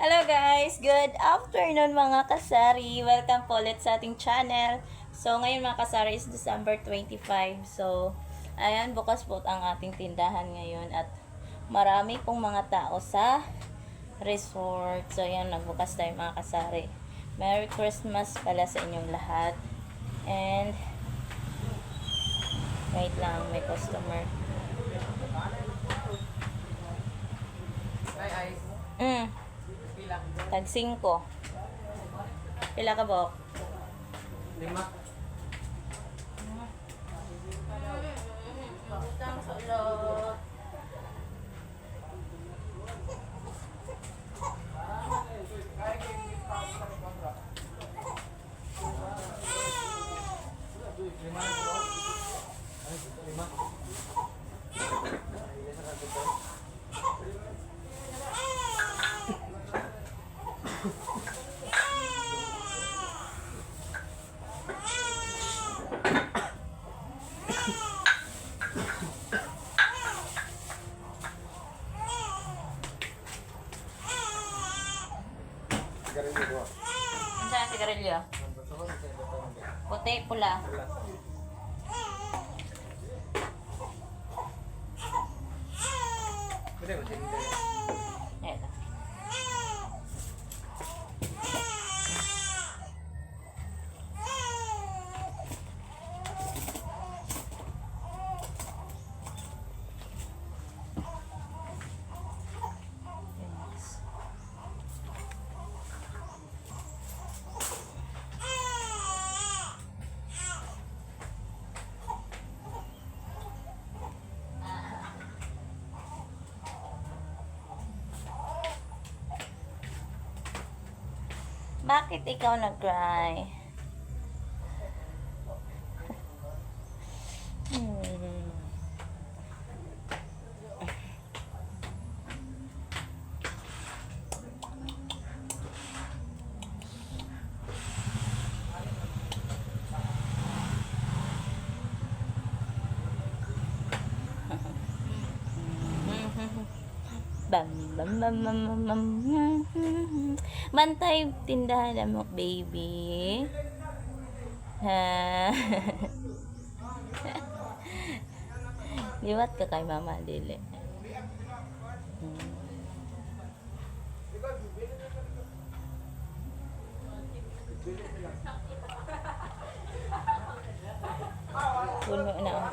Hello guys! Good afternoon mga kasari! Welcome po ulit sa ating channel. So ngayon mga kasari is December 25. So ayan, bukas po ang ating tindahan ngayon at marami pong mga tao sa resort. So ayan, nagbukas tayo mga kasari. Merry Christmas pala sa inyong lahat. And wait lang, may customer. Ay, ay. Mm. Tag 5. Pila ka bok? Lima. Sigarilyo ko. Ano sa sigarilyo? Puti, pula. Pwede hindi. Eto. Bakit ikaw nag-cry? Hmm. Bam, bam, bam, bam, bam, bam. Bantay tindahan mo, baby. Ha? Liwat ka kay mama, dili. Hmm. Puno na.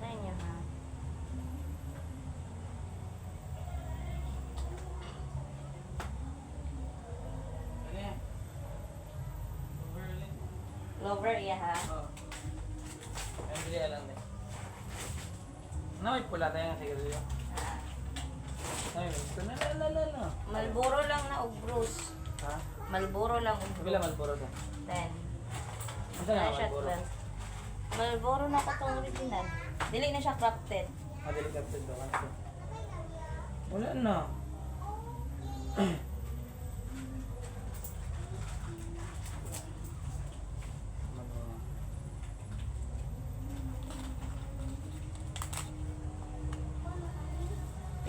Sa inyo, ha? Ano yan? Berlin. Lover, iya, ha? Oo. Ay, bili lang din. Ano, may pula tayong sigarilyo? Ah. Ay, gusto na la la la. Malboro lang na og Bruce. Ha? Malboro lang og Bila Bruce. Malboro to? Ten. Ano na Ano Malboro? 12. Malboro na katong original. Dili na siya crafted. Ah, delicate to. Ano to? Wala na.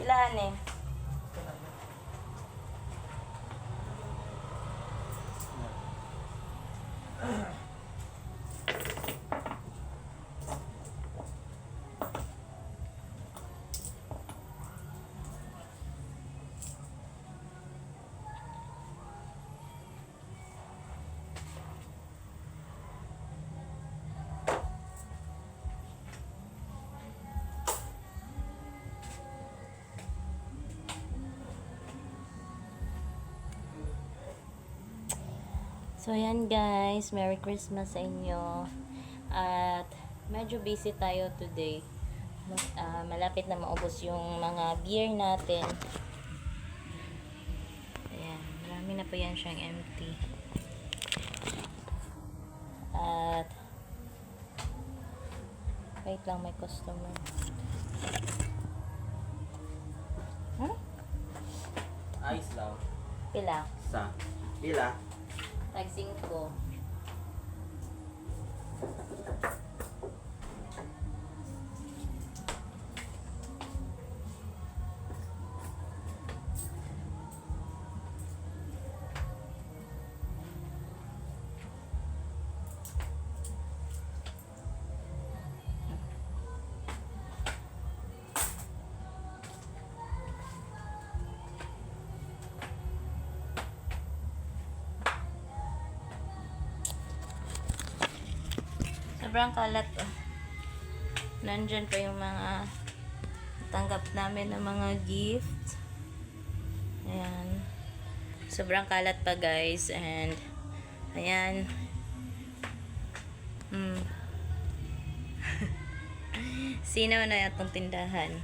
Pilahan eh. So, yan guys. Merry Christmas sa inyo. At, medyo busy tayo today. Mas- ah, malapit na maubos yung mga gear natin. Ayan. Marami na pa yan siyang empty. At, wait lang, may customer. Hmm? Ice lang. Pila? Sa. Pila? Tag 5. Sobrang kalat oh. Nandyan pa yung mga tanggap namin ng mga gift. Ayan. Sobrang kalat pa guys. And, ayan. Hmm. Sinaw na itong tindahan.